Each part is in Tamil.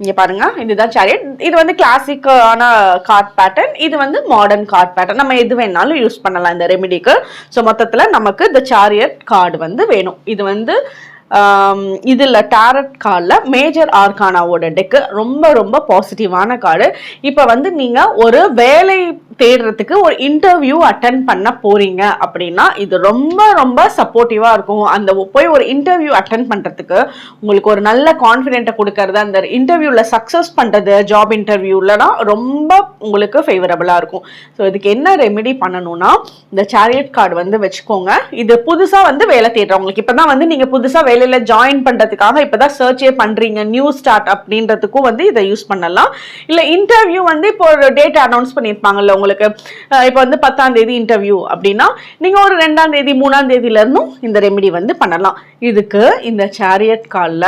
இங்கே பாருங்க இதுதான் சேரியட் இது வந்து கிளாசிக்கான கார்ட் பேட்டர்ன் இது வந்து மாடர்ன் கார்ட் பேட்டர்ன் நம்ம எது வேணாலும் யூஸ் பண்ணலாம் இந்த ரெமிடிக்கு ஸோ மொத்தத்தில் நமக்கு இந்த சேரியட் கார்டு வந்து வேணும். இது வந்து இதில் டேரட் கார்டில் மேஜர் ஆர்கானாவோட டெக்கு ரொம்ப ரொம்ப பாசிட்டிவான கார்டு இப்போ வந்து நீங்கள் ஒரு வேலை தேடுறதுக்கு ஒரு இன்டர்வியூ அட்டன் பண்ண போகிறீங்க அப்படின்னா இது ரொம்ப ரொம்ப சப்போர்ட்டிவாக இருக்கும். அந்த போய் ஒரு இன்டர்வியூ அட்டன் பண்ணுறதுக்கு உங்களுக்கு ஒரு நல்ல கான்ஃபிடென்ட்டை கொடுக்கறது அந்த இன்டர்வியூவில் சக்ஸஸ் பண்ணுறது ஜாப் இன்டர்வியூலனா ரொம்ப உங்களுக்கு ஃபேவரபுளாக இருக்கும். ஸோ இதுக்கு என்ன ரெமெடி பண்ணணும்னா இந்த சேரியட் கார்டு வந்து வச்சுக்கோங்க. இது புதுசாக வந்து வேலை தேடுறவங்களுக்கு. இப்போ தான் வந்து நீங்கள் புதுசாக வேலை வேலையில ஜாயின் பண்றதுக்காக இப்பதான் சர்ச்சே பண்றீங்க நியூ ஸ்டார்ட் அப்படின்றதுக்கும் வந்து இதை யூஸ் பண்ணலாம். இல்ல இன்டர்வியூ வந்து இப்போ ஒரு டேட் அனௌன்ஸ் பண்ணியிருப்பாங்கல்ல உங்களுக்கு. இப்போ வந்து பத்தாம் தேதி இன்டர்வியூ அப்படின்னா நீங்க ஒரு ரெண்டாம் தேதி மூணாம் தேதியில இருந்தும் இந்த ரெமெடி வந்து பண்ணலாம். இதுக்கு இந்த சேரியட் காலில்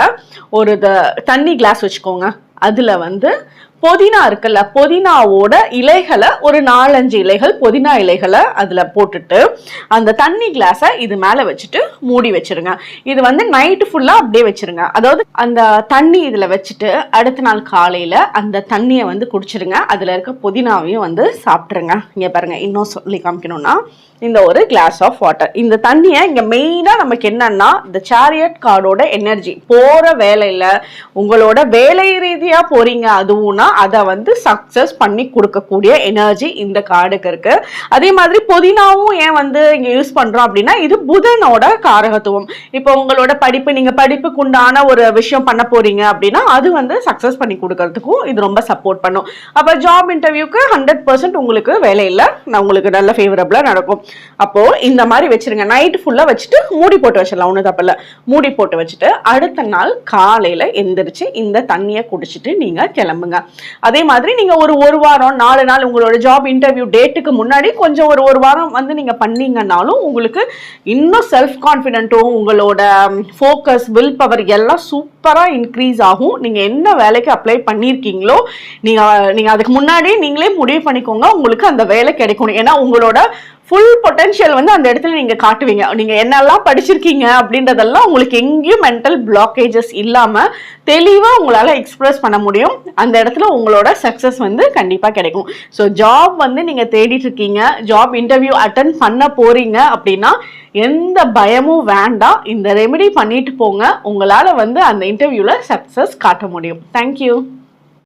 ஒரு த- தண்ணி கிளாஸ் வச்சுக்கோங்க. அதுல வந்து புதினா இருக்குல்ல புதினாவோட இலைகளை ஒரு நாலஞ்சு இலைகள் புதினா இலைகளை அதில் போட்டுட்டு அந்த தண்ணி கிளாஸை இது மேலே வச்சுட்டு மூடி வச்சிருங்க. இது வந்து நைட்டு ஃபுல்லாக அப்படியே வச்சுருங்க. அதாவது அந்த தண்ணி இதில் வச்சுட்டு அடுத்த நாள் காலையில் அந்த தண்ணியை வந்து குடிச்சிருங்க. அதில் இருக்க புதினாவையும் வந்து சாப்பிட்ருங்க இங்கே பாருங்க இன்னும் சொல்லி காமிக்கணும்னா இந்த ஒரு கிளாஸ் ஆஃப் வாட்டர் இந்த தண்ணியை இங்கே மெயினாக நமக்கு என்னன்னா இந்த சேரியட் கார்டோட எனர்ஜி போகிற வேலையில் உங்களோட வேலை ரீதியாக போகிறீங்க அதுவும்னா அதை வந்து சக்சஸ் பண்ணி கொடுக்கக்கூடிய எனர்ஜி இந்த கார்டுக்கு இருக்கு. அதே மாதிரி புதினாவும் ஏன் வந்து இங்க யூஸ் பண்றோம் அப்படின்னா இது புதனோட காரகத்துவம். இப்போ உங்களோட படிப்பு நீங்க படிப்புக்கு உண்டான ஒரு விஷயம் பண்ண போறீங்க அப்படின்னா அது வந்து சக்சஸ் பண்ணி கொடுக்கறதுக்கும் இது ரொம்ப சப்போர்ட் பண்ணும். அப்ப ஜாப் இன்டர்வியூக்கு ஹண்ட்ரட் பர்சன்ட் உங்களுக்கு வேலையில் நான் உங்களுக்கு நல்ல ஃபேவரபிளா நடக்கும். அப்போ இந்த மாதிரி வச்சிருங்க. நைட் ஃபுல்லா வச்சுட்டு மூடி போட்டு வச்சிடலாம். ஒன்றும் தப்பில்ல மூடி போட்டு வச்சுட்டு அடுத்த நாள் காலையில எந்திரிச்சு இந்த தண்ணியை குடிச்சிட்டு நீங்க கிளம்புங்க. அதே மாதிரி நீங்க ஒரு ஒரு வாரம் நாலு நாள் உங்களோட ஜாப் இன்டர்வியூ டேட்டுக்கு முன்னாடி கொஞ்சம் ஒரு ஒரு வாரம் வந்து நீங்க பண்ணீங்கன்னாலும் உங்களுக்கு இன்னும் செல்ஃப் கான்ஃபிடென்ட்டும் உங்களோட ஃபோக்கஸ் வில் பவர் எல்லாம் சூப்பராக இன்க்ரீஸ் ஆகும். நீங்க என்ன வேலைக்கு அப்ளை பண்ணியிருக்கீங்களோ நீங்க நீங்க அதுக்கு முன்னாடி நீங்களே முடிவு பண்ணிக்கோங்க. உங்களுக்கு அந்த வேலை கிடைக்கணும். ஏன்னா உங்களோட ஃபுல் பொட்டன்ஷியல் வந்து அந்த இடத்துல நீங்க காட்டுவீங்க. நீங்க என்னெல்லாம் படிச்சிருக்கீங்க அப்படின்றதெல்லாம் உங்களுக்கு எங்கேயும் மென்டல் பிளாக்கேஜஸ் இல்லாம தெளிவா உங்களால எக்ஸ்பிரஸ் பண்ண முடியும். அந்த இடத்துல உங்களோட சக்சஸ் வந்து கண்டிப்பா கிடைக்கும். ஸோ ஜாப் வந்து நீங்க தேடிட்டு இருக்கீங்க. ஜாப் இன்டர்வியூ அட்டன் பண்ண போறீங்க அப்படின்னா எந்த பயமும் வேண்டாம். இந்த ரெமெடி பண்ணிட்டு போங்க. உங்களால வந்து அந்த இன்டர்வியூல சக்சஸ் காட்ட முடியும். தேங்க்யூ